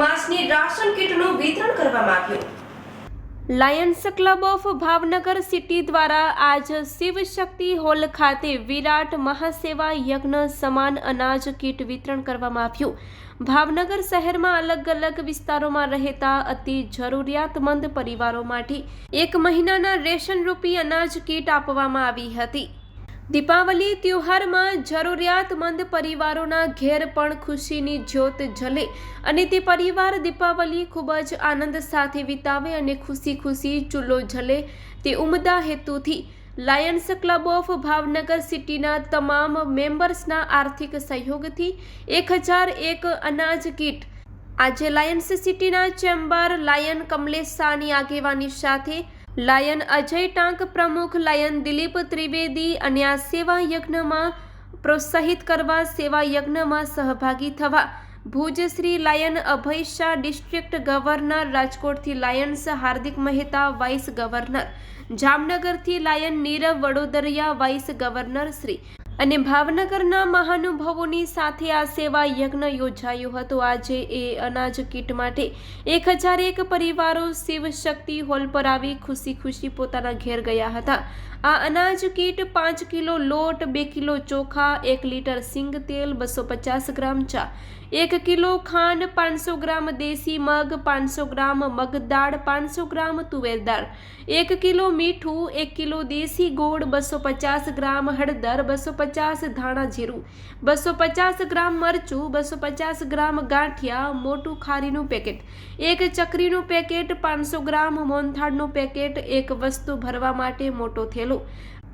માસની રાશન કીટનું વિતરણ કરવામાં આવ્યું. Lions club of Bhavnagar city દ્વારા આજ શિવશક્તિ હોલ ખાતે વિરાટ મહાસેવા યજ્ઞ સમાન અનાજ કીટ વિતરણ કરવામાં આવ્યું. ભાવનગર શહેરમાં અલગ અલગ વિસ્તારોમાં રહેતા અતિ જરૂરિયાતમંદ પરિવારો માટે એક મહિનાના રેશન રૂપી અનાજ કીટ આપવામાં આવી હતી. દીપાવલી તહેવારમાં જરૂરિયાતમંદ પરિવારોના ઘેર પણ ખુશીની જ્યોત જલે અને તે પરિવાર દીપાવલી ખૂબ જ આનંદ સાથે વિતાવે અને ખુશી ખુશી ચૂલો જલે તે ઉમદા હેતુથી લાયન્સ ક્લબ ઓફ ભાવનગર સિટીના તમામ મેમ્બર્સના આર્થિક સહયોગથી એક હજાર એક અનાજ કીટ આજે લાયન્સ સિટીના ચેમ્બર લાયન કમલેશ શાહની આગેવાની સાથે લાયન અજય ટાંક પ્રમુખ લાયન દિલીપ ત્રિવેદી અને આ સેવા યજ્ઞમાં પ્રોત્સાહિત કરવા સેવા યજ્ઞમાં સહભાગી થવા Bhuj Shri lion Abhay Shah district governor, રાજકોટથી lions Hardik Mehta, vice governor. જામનગરથી lion Nirav Vadodariya, vice governor Shri અને ભાવનગરના મહાનુભાવોની સાથે આ સેવા યજ્ઞ યોજાયો હતો. આજે એ અનાજ કીટ માટે એક હજાર એક પરિવારો શિવશક્તિ હોલ પર આવી ખુશી ખુશી પોતાના ઘેર ગયા હતા. આ અનાજ કીટ પાંચ કિલો લોટ, બે કિલો ચોખા, એક લીટર સિંગ તેલ, બસો પચાસ ગ્રામ ચા એક કિલો ખાંડ પાંચસો ગ્રામ દેશી મગ, પાંચસો ગ્રામ મગદાળ પાંચસો ગ્રામ તુવેર દાળ. એક કિલો મીઠું, એક કિલો દેશી ગોળ, બસો પચાસ ગ્રામ હળદર, બસો પચાસ ધાણા જીરું, બસો પચાસ ગ્રામ મરચું, બસો પચાસ ગ્રામ ગાંઠિયા, મોટું ખારીનું પેકેટ, એક ચકરીનું પેકેટ, પાંચસો ગ્રામ મોહનથાળનું પેકેટ, એક વસ્તુ ભરવા માટે મોટો થેલો.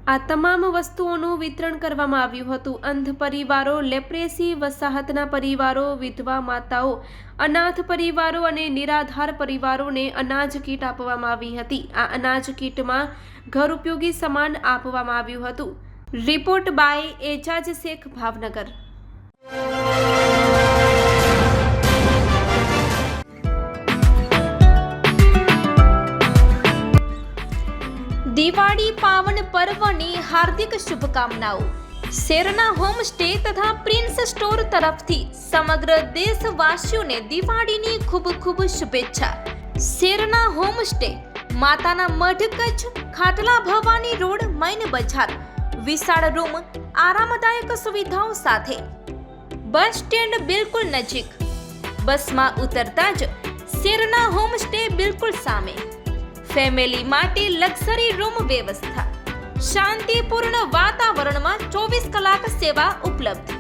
આ તમામ વસ્તુઓનું વિતરણ કરવામાં આવ્યું હતું. અંધ પરિવારો, લેપ્રેસી વસાહતના પરિવારો, વિધવા માતાઓ, અનાથ પરિવારો અને નિરાધાર પરિવારોને અનાજ કીટ આપવામાં આવી હતી. આ અનાજ કીટમાં ઘર ઉપયોગી સામાન આપવામાં આવ્યું હતું. Report by Ejaz Shaikh, Bhavnagar. હાર્દિક શુભકામનાઓ. શેરના હોમસ્ટે તથા પ્રિન્સ સ્ટોર તરફથી સમગ્ર દેશવાસીઓને દિવાળીની ખૂબ ખૂબ શુભેચ્છા. શેરના હોમસ્ટે માતાના મઢ કચ્છ, ખાટલા ભવાની રોડ, મૈન બજાર, વિશાળ રૂમ, આરામદાયક સુવિધાઓ સાથે. બસ સ્ટેન્ડ બિલકુલ નજીક. બસમાં ઉતરતા જ શેરના હોમસ્ટે બિલકુલ સામે. ફેમિલી માટે લક્ઝરી રૂમ વ્યવસ્થા. શાંતિપૂર્ણ વાતાવરણમાં ચોવીસ કલાક સેવા ઉપલબ્ધ.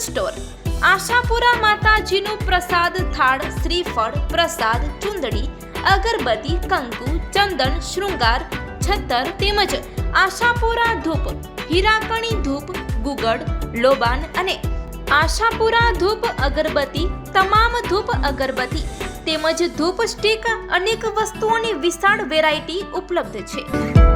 સ્ટોર આશાપુરા માતાજીનું પ્રસાદ થાળ, શ્રીફળ, પ્રસાદ, ચુંદડી, અગરબત્તી, કંકુ, ચંદન, શૃંગાર, છત્તર તેમજ આશાપુરા ધૂપ, હીરાકણી ધૂપ, ગુગળ, લોબાન અને આશાપુરા ધૂપ, અગરબત્તી, તમામ ધૂપ, અગરબત્તી તેમજ ધૂપ સ્ટીક અનેક વસ્તુઓની વિશાળ વેરાયટી ઉપલબ્ધ છે.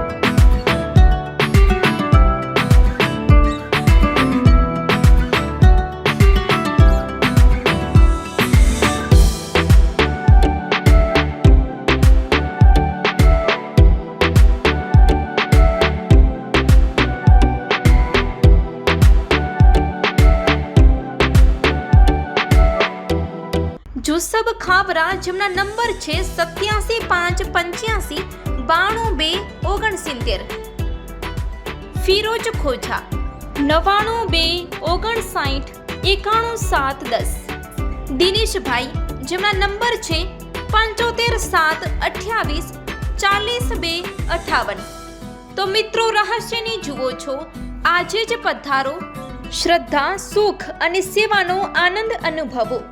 જુસબ ખાબરા જેમના નંબર છે સત્યાસી પાંચ પંચ્યાસી બાણું બે ઓગણસિત્તેર. ફિરોજ ખોજા, નવાણું બે ઓગણસાઠ એકાણું સાત દસ. દિનેશભાઈ, જેમના નંબર છે પંચોતેર સાત અઠ્યાવીસ ચાલીસ બે અઠાવન. તો મિત્રો રહસ્યની જુઓ છો, આજે જ પધારો. શ્રદ્ધા, સુખ અને સેવાનો આનંદ અનુભવો.